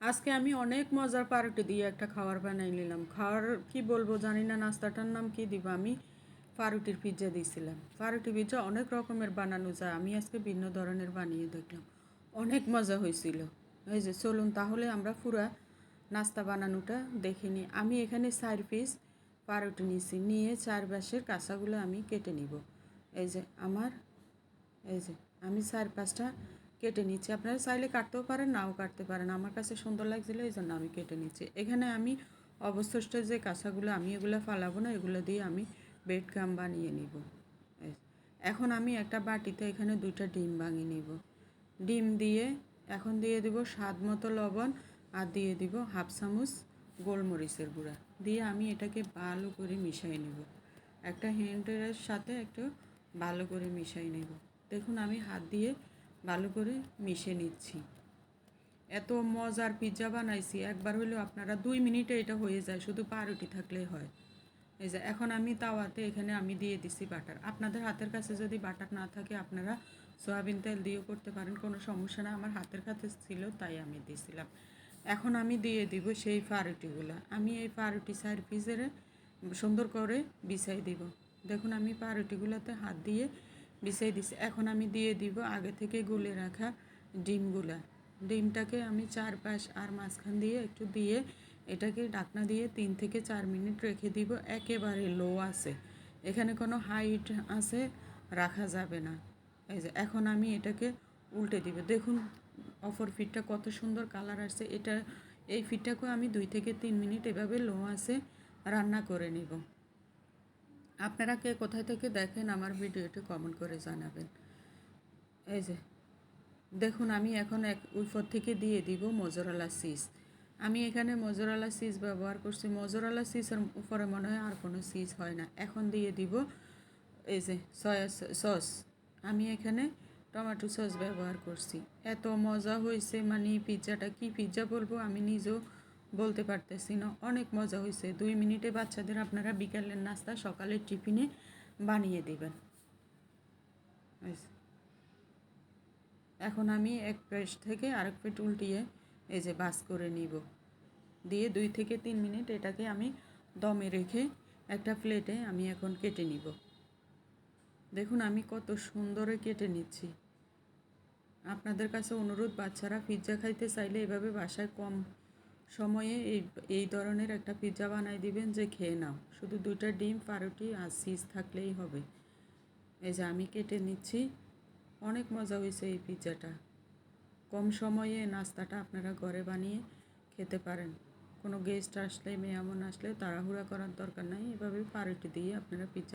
আজকে আমি অনেক মজার পাউরুটি দিয়ে একটা খাবার বানাই নিলাম। খাওয়ার কি বলব জানি না, নাস্তাটার নাম কি দিব আমি? পাউরুটির পিৎজা দিয়েছিলাম পাউরুটি পিৎজা অনেক রকমের বানানো যায়। আমি আজকে ভিন্ন ধরনের বানিয়ে দেখলাম। অনেক মজা হয়েছিল। এই যে চলুন তাহলে আমরা পুরা নাস্তা বানানোটা দেখে নিই। আমি এখানে চার পিস পাউরুটি নিয়েছি নিয়ে চার পাশের কাঁচাগুলো আমি কেটে নিব। এই যে আমার, এই যে আমি চার পাঁচটা কেটে নিচ্ছি। আপনারা চাইলে কাটতেও পারেন, নাও কাটতে পারেন। আমার কাছে সুন্দর লাগছিল এই জন্য আমি কেটে নিচ্ছি। এখানে আমি অবশিষ্ট যে কাঁচাগুলো আমি এগুলো ফালাবো না, এগুলো দিয়ে আমি বেড গাম বানিয়ে নিব। এখন আমি একটা বাটিতে এখানে দুইটা ডিম ভাঙিয়ে নিব। ডিম দিয়ে এখন দিয়ে দিব স্বাদ মতো লবণ আর দিয়ে দিব হাফ চামচ গোলমরিচের গুঁড়া। দিয়ে আমি এটাকে ভালো করে মিশিয়ে নেব। একটা হ্যান্ডের সাথে একটু ভালো করে মিশিয়ে নেব। দেখুন, আমি হাত দিয়ে ভালো করে মিশে নিচ্ছি। এত মজার পিৎজা বানাইছি, একবার হলেও আপনারা দুই মিনিটে এটা হয়ে যায়, শুধু পাউরুটি থাকলেই হয়। এই যে, এখন আমি তাওয়াতে এখানে আমি দিয়ে দিছি বাটার। আপনাদের হাতের কাছে যদি বাটার না থাকে, আপনারা সয়াবিন তেল দিয়েও করতে পারেন, কোনো সমস্যা না আমার হাতের কাছে ছিল, তাই আমি দিয়েছিলাম এখন আমি দিয়ে দিব সেই পাউরুটিগুলো। আমি এই পাউরুটি সাইড পিসের সুন্দর করে বিছাই দিব। দেখুন, আমি পাউরুটিগুলোতে হাত দিয়ে বিছাই দিছি। এখন আমি দিয়ে দিব আগে থেকে গুলে রাখা ডিমগুলা। ডিমটাকে আমি চার পাশ আর মাঝখান দিয়ে একটু দিয়ে এটাকে ডাকনা দিয়ে তিন থেকে চার মিনিট রেখে দিব। একেবারে লো আছে। এখানে কোনো হাইট আছে, রাখা যাবে না। এই যে, এখন আমি এটাকে উল্টে দিব। দেখুন, অপর ফিটটা কত সুন্দর কালার আসছে। এটা, এই ফিটটাকেও আমি দুই থেকে তিন মিনিট এভাবে লো আছে, রান্না করে নিব। আপনারা কে কোথায় থেকে দেখেন আমার ভিডিওটি কমেন্ট করে জানাবেন। এই যে, দেখুন আমি এখন এক উপর থেকে দিয়ে দিব মজরালা সিস আমি এখানে মজরালা সিস ব্যবহার করছি। মজরালা সিসের উপরে মনে হয় আর কোনো সিস হয় না। এখন দিয়ে দিব এই যে সয়া সস। আমি এখানে টমেটো সস ব্যবহার করছি। এত মজা হয়েছে মানে পিৎজাটা কি পিৎজা বলব? আমি নিজেও বলতে পারতেছি না। অনেক মজা হয়েছে দুই মিনিটে বাচ্চাদের আপনারা বিকালের নাস্তা, সকালের টিফিনে বানিয়ে দেবেন। এখন আমি এক প্লেট থেকে আরেক প্লেট উল্টিয়ে এই যে বাস করে নিব। দিয়ে দুই থেকে তিন মিনিট এটাকে আমি দমে রেখে একটা প্লেটে আমি এখন কেটে নিব। দেখুন আমি কত সুন্দরে কেটে নিচ্ছি। আপনাদের কাছে অনুরোধ, বাচ্চারা পিৎজা খাইতে চাইলে এভাবে বাসায় কম সময়ে এই এই ধরনের একটা পিৎজা বানাই দিবেন যে খেয়ে নাও। শুধু দুইটা ডিম পাউরুটি আর চিজ থাকলেই হবে। এই যে আমি কেটে নিচ্ছি। অনেক মজা হয়েছে এই পিৎজাটা কম সময়ে নাস্তাটা আপনারা ঘরে বানিয়ে খেতে পারেন। কোনো গেস্ট আসলে মেয়ামন আসলে তাড়াহুড়া করার দরকার নাই। এভাবে পাউরুটি দিয়ে আপনারা পিৎজা